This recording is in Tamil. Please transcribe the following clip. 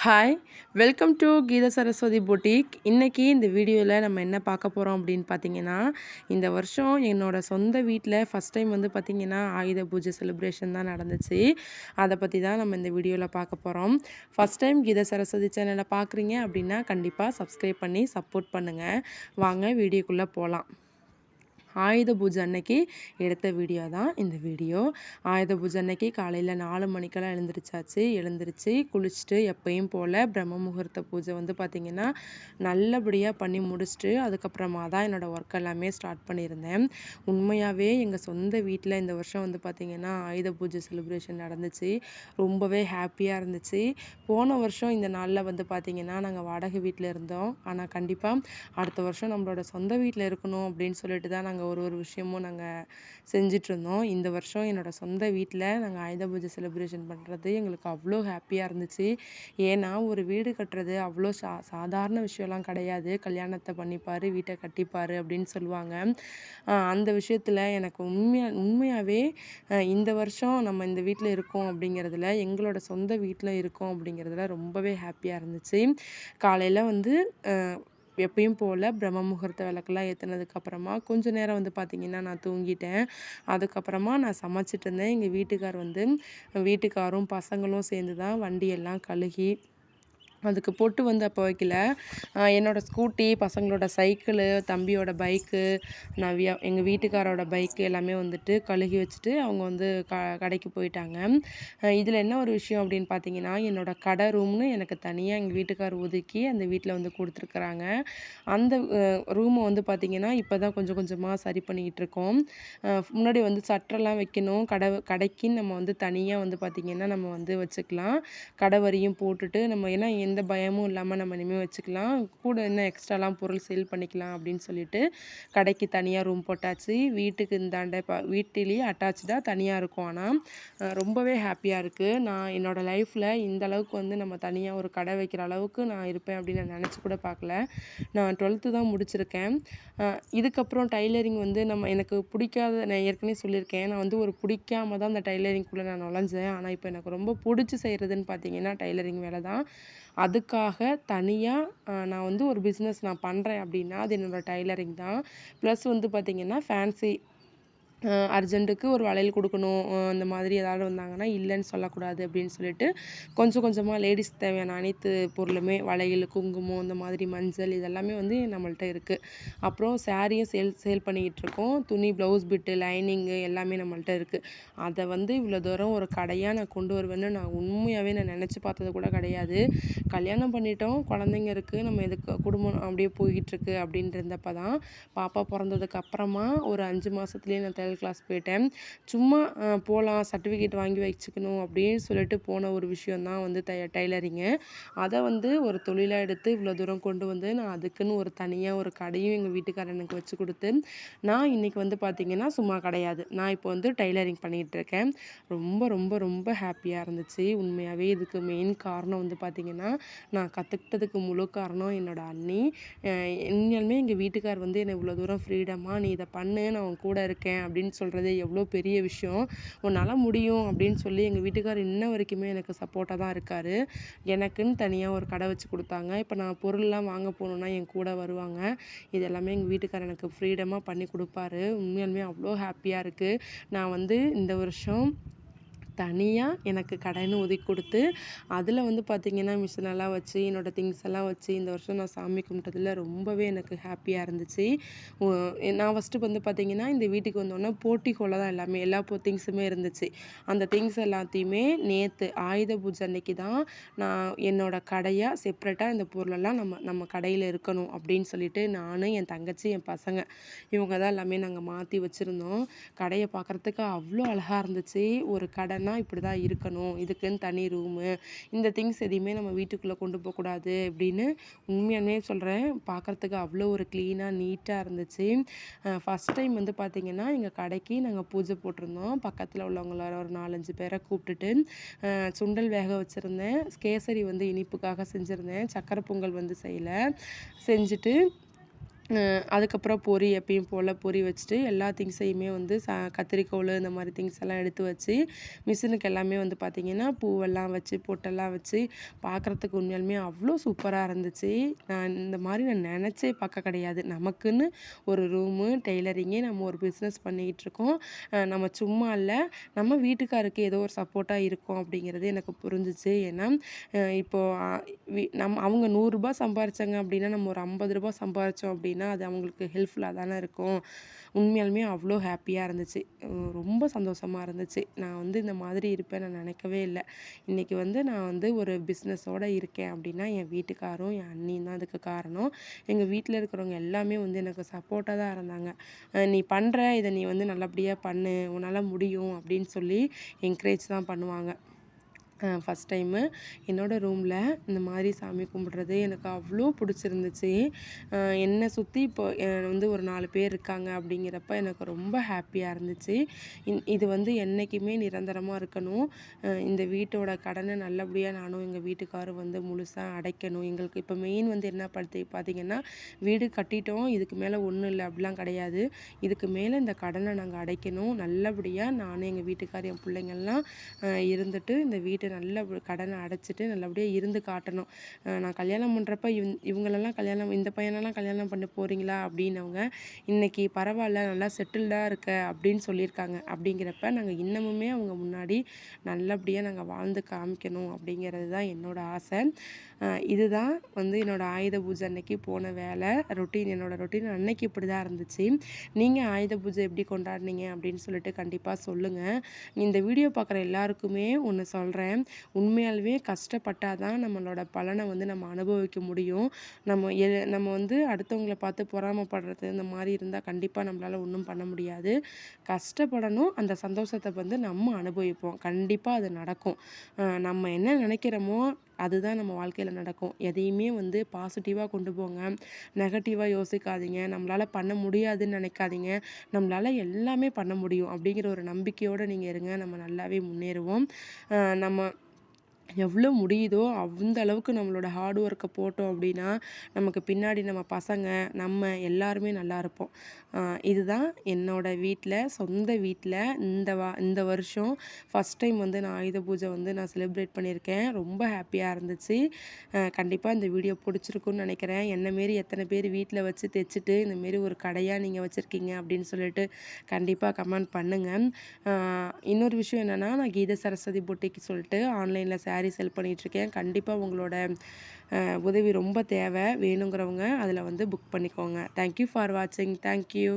Hi welcome to Geetha Saraswati boutique இன்றைக்கி இந்த வீடியோவில் நம்ம என்ன பார்க்க போகிறோம் அப்படின்னு பார்த்தீங்கன்னா இந்த வருஷம் என்னோடய சொந்த வீட்டில் ஃபஸ்ட் டைம் வந்து பார்த்திங்கன்னா ஆயுத பூஜை செலிப்ரேஷன் தான் நடந்துச்சு. அதை பற்றி தான் நம்ம இந்த வீடியோவில் பார்க்க போகிறோம் ஃபஸ்ட் டைம் கீத சரஸ்வதி சேனலை பார்க்குறீங்க அப்படின்னா கண்டிப்பாக சப்ஸ்கிரைப் பண்ணி சப்போர்ட் பண்ணுங்கள் வாங்க வீடியோக்குள்ளே போகலாம் ஆயுத பூஜை அன்னைக்கு எடுத்த வீடியோ தான் இந்த வீடியோ. ஆயுத பூஜை அன்னைக்கு காலையில் நாலு மணிக்கெல்லாம் எழுந்திரிச்சாச்சு. எழுந்திரிச்சு குளிச்சுட்டு எப்பயும் போல் பிரம்ம முகூர்த்த பூஜை வந்து பார்த்திங்கன்னா நல்லபடியாக பண்ணி முடிச்சுட்டு அதுக்கப்புறமா தான் என்னோடய ஒர்க் எல்லாமே ஸ்டார்ட் பண்ணியிருந்தேன். உண்மையாகவே எங்கள் சொந்த வீட்டில் இந்த வருஷம் வந்து பார்த்திங்கன்னா ஆயுத பூஜை செலிப்ரேஷன் நடந்துச்சு. ரொம்பவே ஹாப்பியாக இருந்துச்சு. போன வருஷம் இந்த நாளில் வந்து பார்த்திங்கன்னா நாங்கள் வாடகை வீட்டில் இருந்தோம். ஆனால் கண்டிப்பாக அடுத்த வருஷம் நம்மளோட சொந்த வீட்டில் இருக்கணும் அப்படின்னு சொல்லிட்டு தான் நாங்கள் நாங்கள் ஒரு ஒரு விஷயமும் நாங்கள் செஞ்சிட்ருந்தோம் இந்த வருஷம் என்னோடய சொந்த வீட்டில் நாங்கள் ஆயுத பூஜை செலிப்ரேஷன் பண்ணுறது எங்களுக்கு அவ்வளோ ஹாப்பியாக இருந்துச்சு. ஏன்னா ஒரு வீடு கட்டுறது அவ்வளோ சா சாதாரண விஷயம்லாம் கிடையாது. கல்யாணத்தை பண்ணிப்பார் வீட்டை கட்டிப்பார் அப்படின்னு சொல்லுவாங்க. அந்த விஷயத்தில் எனக்கு உண்மையாக உண்மையாகவே இந்த வருஷம் நம்ம இந்த வீட்டில் இருக்கோம் அப்படிங்கிறதுல எங்களோட சொந்த வீட்டில் இருக்கோம் அப்படிங்கிறதுல ரொம்பவே ஹாப்பியாக இருந்துச்சு. காலையில் வந்து எப்பயும் போல் பிரம்ம முகூர்த்த விளக்கெல்லாம் ஏற்றுனதுக்கப்புறமா கொஞ்சம் நேரம் வந்து பார்த்திங்கன்னா நான் தூங்கிட்டேன். அதுக்கப்புறமா நான் சமைச்சிட்டு இருந்தேன். எங்கள் வீட்டுக்கார் வந்து வீட்டுக்காரும் பசங்களும் சேர்ந்து தான் வண்டியெல்லாம் கழுகி அதுக்கு பொட்டு வந்து அப்போ வைக்கல. என்னோடய ஸ்கூட்டி பசங்களோட சைக்கிளு தம்பியோட பைக்கு நவியா எங்கள் வீட்டுக்காரோட பைக்கு எல்லாமே வந்துட்டு கழுகி வச்சுட்டு அவங்க வந்து க கடைக்கு போயிட்டாங்க. இதில் என்ன ஒரு விஷயம் அப்படின்னு பார்த்தீங்கன்னா என்னோடய கடை ரூம்னு எனக்கு தனியாக எங்கள் வீட்டுக்கார் ஒதுக்கி அந்த வீட்டில் வந்து கொடுத்துருக்குறாங்க. அந்த ரூமை வந்து பார்த்திங்கன்னா இப்போ தான் கொஞ்சம் கொஞ்சமாக சரி பண்ணிக்கிட்டு இருக்கோம். முன்னாடி வந்து சட்டரெல்லாம் வைக்கணும். கடை கடைக்குன்னு நம்ம வந்து தனியாக வந்து பார்த்திங்கன்னா நம்ம வந்து வச்சுக்கலாம். கடை வரியும் போட்டுட்டு நம்ம ஏன்னா எந்த பயமும் இல்லாமல் நம்ம இனிமேல் வச்சுக்கலாம். கூட இன்னும் எக்ஸ்ட்ராலாம் பொருள் சேல் பண்ணிக்கலாம் அப்படின்னு சொல்லிட்டு கடைக்கு தனியாக ரூம் போட்டாச்சு. வீட்டுக்கு இந்தாண்ட இப்போ வீட்டிலேயே அட்டாச்சாக தனியாக இருக்கும். ஆனால் ரொம்பவே ஹாப்பியாக இருக்குது நான் என்னோடய லைஃப்பில் இந்த அளவுக்கு வந்து நம்ம தனியாக ஒரு கடை வைக்கிற அளவுக்கு நான் இருப்பேன் அப்படின்னு நான் நினச்சி கூட பார்க்கல. நான் டுவெல்த்து தான் முடிச்சிருக்கேன். இதுக்கப்புறம் டைலரிங் வந்து நம்ம எனக்கு பிடிக்காத நான் ஏற்கனவே சொல்லியிருக்கேன். நான் வந்து ஒரு பிடிக்காம தான் அந்த டைலரிங்குள்ளே நான் நுழைஞ்சேன். ஆனால் இப்போ எனக்கு ரொம்ப பிடிச்சி செய்கிறதுன்னு பார்த்தீங்கன்னா டைலரிங் வேலை தான் அதுக்காக தனியாக நான் வந்து ஒரு பிஸ்னஸ் நான் பண்ணுறேன் அப்படின்னா அது என்னோடய டைலரிங் தான். ப்ளஸ் வந்து பார்த்திங்கன்னா ஃபேன்ஸி அர்ஜென்ட்டுக்கு ஒரு வளையல் கொடுக்கணும் அந்த மாதிரி ஏதாவது வந்தாங்கன்னா இல்லைன்னு சொல்லக்கூடாது அப்படின்னு சொல்லிட்டு கொஞ்சம் கொஞ்சமாக லேடிஸ் தேவையான அனைத்து பொருளுமே வளையல் குங்குமம் இந்த மாதிரி மஞ்சள் இதெல்லாமே வந்து நம்மள்ட்ட இருக்குது அப்புறம் சாரியும் சேல் சேல் பண்ணிக்கிட்டு இருக்கோம். துணி ப்ளவுஸ் பிட்டு லைனிங்கு எல்லாமே நம்மள்ட்ட இருக்குது அதை வந்து இவ்வளோ தூரம் ஒரு கடையாக நான் கொண்டு வருவேன்னு நான் உண்மையாகவே நான் நினச்சி பார்த்தது கூட கிடையாது. கல்யாணம் பண்ணிட்டோம் குழந்தைங்க இருக்குது நம்ம எதுக்கு குடும்பம் அப்படியே போய்கிட்டு இருக்கு அப்படின்ட்டு இருந்தப்போ தான் பாப்பா பிறந்ததுக்கு அப்புறமா ஒரு அஞ்சு மாதத்துலேயே நான் தையல் கிளாஸ் போயிட்டேன். சும்மா போகலாம் சர்டிஃபிகேட் வாங்கி வச்சுக்கணும் அப்படின்னு சொல்லிட்டு போன ஒரு விஷயம் தான் வந்து தை டைலரிங்கு. அதை வந்து ஒரு தொழிலாக எடுத்து இவ்வளோ தூரம் கொண்டு வந்து நான் அதுக்குன்னு ஒரு தனியாக ஒரு கடையும் எங்கள் வீட்டுக்காரனுக்கு வச்சு கொடுத்து நான் இன்றைக்கி வந்து பார்த்திங்கன்னா சும்மா கிடையாது. நான் இப்போ வந்து டைலரிங் பண்ணிகிட்டு இருக்கேன். ரொம்ப ரொம்ப ரொம்ப ஹாப்பியாக இருந்துச்சு. உண்மையாகவே இதுக்கு மெயின் காரணம் வந்து பார்த்திங்கன்னா நான் கற்றுக்கிட்டதுக்கு முழு காரணம் என்னோடய அண்ணி. உண்மையாலுமே எங்கள் வீட்டுக்கார் வந்து என்னை இவ்வளோ தூரம் ஃப்ரீடமாக நீ இதை பண்ணு நான் உன் கூட இருக்கேன் அப்படின்னு அப்படின்னு சொல்கிறது எவ்வளோ பெரிய விஷயம். உன்னால் முடியும் அப்படின்னு சொல்லி எங்கள் வீட்டுக்கார் இன்ன வரைக்குமே எனக்கு சப்போர்ட்டாக தான் இருக்கார். எனக்குன்னு தனியாக ஒரு கடை வச்சு கொடுத்தாங்க. இப்போ நான் பொருள்லாம் வாங்க போகணுன்னா என் கூட வருவாங்க. இது எல்லாமே எங்கள் வீட்டுக்கார் எனக்கு ஃப்ரீடமாக பண்ணி கொடுப்பாரு. உண்மையாலுமே அவ்வளோ ஹாப்பியாக இருக்குது நான் வந்து இந்த வருஷம் தனியாக எனக்கு கடைன்னு ஒதுக்கி கொடுத்து அதில் வந்து பார்த்திங்கன்னா மிஷினெல்லாம் வச்சு என்னோடய திங்ஸ் எல்லாம் வச்சு இந்த வருஷம் நான் சாமி கும்பிட்டதில் ரொம்பவே எனக்கு ஹாப்பியாக இருந்துச்சு. நான் ஃபஸ்ட்டு வந்து பார்த்திங்கன்னா இந்த வீட்டுக்கு வந்தோடனே போட்டிக்கோல தான் எல்லாமே எல்லா திங்ஸுமே இருந்துச்சு. அந்த திங்ஸ் எல்லாத்தையுமே நேற்று ஆயுத பூஜை அன்னைக்கு தான் நான் என்னோடய கடையாக செப்ரேட்டாக இந்த பொருளெல்லாம் நம்ம நம்ம கடையில் இருக்கணும் அப்படின்னு சொல்லிட்டு நான் என் தங்கச்சி என் பசங்க இவங்க தான் எல்லாமே நாங்கள் மாற்றி வச்சுருந்தோம். கடையை பார்க்குறதுக்கு அவ்வளோ அழகாக இருந்துச்சு. ஒரு கடை வீடுனா இப்படி தான் இருக்கணும். இதுக்குன்னு தனி ரூமு இந்த திங்ஸ் எதையுமே நம்ம வீட்டுக்குள்ளே கொண்டு போகக்கூடாது அப்படின்னு உண்மையானே சொல்கிறேன் பார்க்குறதுக்கு அவ்வளோ ஒரு க்ளீனாக நீட்டாக இருந்துச்சு. ஃபஸ்ட் டைம் வந்து பார்த்திங்கன்னா எங்கள் கடைக்கு நாங்கள் பூஜை போட்டிருந்தோம். பக்கத்தில் உள்ளவங்கள ஒரு நாலஞ்சு பேரை கூப்பிட்டுட்டு சுண்டல் வேக வச்சுருந்தேன். கேசரி வந்து இனிப்புக்காக செஞ்சுருந்தேன். சக்கரை பொங்கல் வந்து செய்யலை. செஞ்சுட்டு அதுக்கப்புறம் பொரி எப்பயும் போல் பொரி வச்சுட்டு எல்லா திங்ஸையுமே வந்து ச கத்திரிக்கோல் இந்த மாதிரி திங்ஸ் எல்லாம் எடுத்து வச்சு மிஷினுக்கு எல்லாமே வந்து பார்த்திங்கன்னா பூவெல்லாம் வச்சு பொட்டெல்லாம் வச்சு பார்க்குறதுக்கு உண்மையாலுமே அவ்வளோ சூப்பராக இருந்துச்சு. நான் இந்த மாதிரி நான் நினச்சே பார்க்க கிடையாது. நமக்குன்னு ஒரு ரூமு டெய்லரிங்கே நம்ம ஒரு பிஸ்னஸ் பண்ணிக்கிட்டு இருக்கோம். நம்ம சும்மா இல்லை. நம்ம வீட்டுக்காருக்கு ஏதோ ஒரு சப்போர்ட்டாக இருக்கும் அப்படிங்கிறது எனக்கு புரிஞ்சிச்சு. ஏன்னா இப்போது நம் நம்ம அவங்க நூறுரூபா சம்பாரித்தாங்க அப்படின்னா நம்ம ஒரு ஐம்பது ரூபாய் சம்பாரித்தோம் அப்படின்னா அது அவங்களுக்கு ஹெல்ப்ஃபுல்லாக தானே இருக்கும். உண்மையாலுமே அவ்வளோ ஹாப்பியாக இருந்துச்சு. ரொம்ப சந்தோஷமாக இருந்துச்சு. நான் வந்து இந்த மாதிரி இருப்பேன் நான் நினைக்கவே இல்லை. இன்றைக்கி வந்து நான் வந்து ஒரு பிஸ்னஸோடு இருக்கேன் அப்படின்னா என் வீட்டுக்காரும் என் அண்ணியும் தான் அதுக்கு காரணம். எங்கள் வீட்டில் இருக்கிறவங்க எல்லாமே வந்து எனக்கு சப்போர்ட்டாக தான் இருந்தாங்க. நீ பண்ணுற இதை நீ வந்து நல்லபடியாக பண்ணு உன்னால் முடியும் அப்படின்னு சொல்லி என்கரேஜ் தான் பண்ணுவாங்க. ஃபஸ்ட் டைமு என்னோடய ரூமில் இந்த மாதிரி சாமி கும்பிட்றது எனக்கு அவ்வளோ பிடிச்சிருந்துச்சு. என்னை சுற்றி இப்போ வந்து ஒரு நாலு பேர் இருக்காங்க அப்படிங்கிறப்ப எனக்கு ரொம்ப ஹாப்பியாக இருந்துச்சு. இது வந்து என்றைக்குமே நிரந்தரமாக இருக்கணும். இந்த வீட்டோட கடனை நல்லபடியாக நானும் எங்கள் வீட்டுக்காரும் வந்து முழுசாக அடைக்கணும். எங்களுக்கு இப்போ மெயின் வந்து என்ன படுத்து பார்த்தீங்கன்னா வீடு கட்டிட்டோம். இதுக்கு மேலே ஒன்றும் இல்லை அப்படிலாம் கிடையாது. இதுக்கு மேலே இந்த கடனை நாங்கள் அடைக்கணும். நல்லபடியாக நானும் எங்கள் வீட்டுக்கார் என் பிள்ளைங்கள்லாம் இருந்துட்டு இந்த வீட்டை நல்ல கடனை அடைச்சிட்டு நல்லபடியாக இருந்து காட்டணும். நான் கல்யாணம் பண்ணுறப்ப இவ் இவங்களெல்லாம் கல்யாணம் இந்த பையனெல்லாம் கல்யாணம் பண்ண போகிறீங்களா அப்படின்னவங்க இன்றைக்கி பரவாயில்ல நல்லா செட்டில்டாக இருக்க அப்படின்னு சொல்லியிருக்காங்க. அப்படிங்கிறப்ப நாங்கள் இன்னமுமே அவங்க முன்னாடி நல்லபடியாக நாங்கள் வாழ்ந்து காமிக்கணும் அப்படிங்கிறது தான் என்னோட ஆசை. இதுதான் வந்து என்னோட ஆயுத பூஜை அன்னைக்கு போன வேலை. ரொட்டீன் என்னோட ரொட்டீன் அன்னைக்கு இப்படி தான் இருந்துச்சு. நீங்கள் ஆயுத பூஜை எப்படி கொண்டாடினீங்க அப்படின்னு சொல்லிட்டு கண்டிப்பாக சொல்லுங்கள் இந்த வீடியோ பார்க்குற எல்லாருக்குமே ஒன்று சொல்கிறேன் உண்மையாலுமே கஷ்டப்பட்டால் தான் நம்மளோட பலனை வந்து நம்ம அனுபவிக்க முடியும். நம்ம எ நம்ம வந்து அடுத்தவங்கள பார்த்து பொறாமைப்படுறது இந்த மாதிரி இருந்தால் கண்டிப்பாக நம்மளால் ஒன்றும் பண்ண முடியாது. கஷ்டப்படணும். அந்த சந்தோஷத்தை வந்து நம்ம அனுபவிப்போம். கண்டிப்பாக அது நடக்கும். நம்ம என்ன நினைக்கிறோமோ அதுதான் நம்ம வாழ்க்கையில் நடக்கும். எதையுமே வந்து பாசிட்டிவாக கொண்டு போங்க. நெகட்டிவாக யோசிக்காதீங்க. நம்மளால் பண்ண முடியாதுன்னு நினைக்காதீங்க. நம்மளால் எல்லாமே பண்ண முடியும் அப்படிங்கிற ஒரு நம்பிக்கையோடு நீங்கள் இருங்க. நம்ம நல்லாவே முன்னேறுவோம். நம்ம எவ்வளோ முடியுதோ அந்த அளவுக்கு நம்மளோட ஹார்ட் ஒர்க்கை போட்டோம் அப்படின்னா நமக்கு பின்னாடி நம்ம பசங்க நம்ம எல்லாருமே நல்லா இருப்போம். இதுதான் என்னோட வீட்டில் சொந்த வீட்டில் இந்த வா இந்த வருஷம் ஃபஸ்ட் டைம் வந்து நான் ஆயுத பூஜை வந்து நான் செலிப்ரேட் பண்ணியிருக்கேன். ரொம்ப ஹாப்பியாக இருந்துச்சு. கண்டிப்பாக இந்த வீடியோ பிடிச்சிருக்குன்னு நினைக்கிறேன். என்னமாரி எத்தனை பேர் வீட்டில் வச்சு தைச்சிட்டு இந்த மாரி ஒரு கடையாக நீங்கள் வச்சுருக்கீங்க அப்படின்னு சொல்லிட்டு கண்டிப்பாக கமெண்ட் பண்ணுங்கள் இன்னொரு விஷயம் என்னென்னா நான் கீத சரஸ்வதி பொட்டிக்கு சொல்லிட்டு ஆன்லைனில் saree செல் பண்ணிகிட்ருக்கேன். கண்டிப்பாக உங்களோட உதவி ரொம்ப தேவை. வேணுங்கிறவங்க அதில் வந்து புக் பண்ணிக்கோங்க. தேங்க்யூ ஃபார் வாட்சிங் தேங்க்யூ